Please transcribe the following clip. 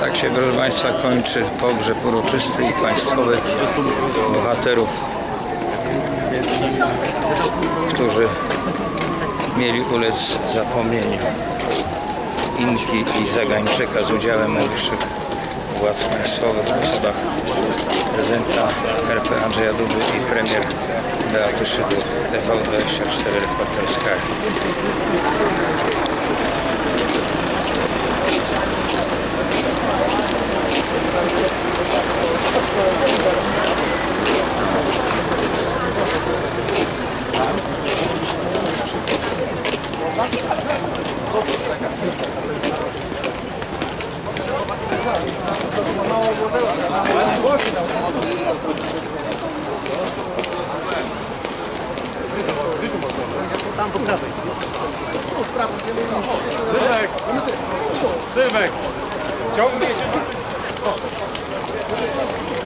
Tak się, proszę Państwa, kończy pogrzeb uroczysty i państwowy bohaterów, którzy mieli ulec zapomnieniu. Inki i Zagańczyka z udziałem najwyższych władz państwowych w osobach prezydenta RP Andrzeja Dudy i premier Eh, daar tussendoor. En van de zesde kwartier schaar. Thank. TV24 Reporter Sky. Dybek! Dybek! Ciągnie się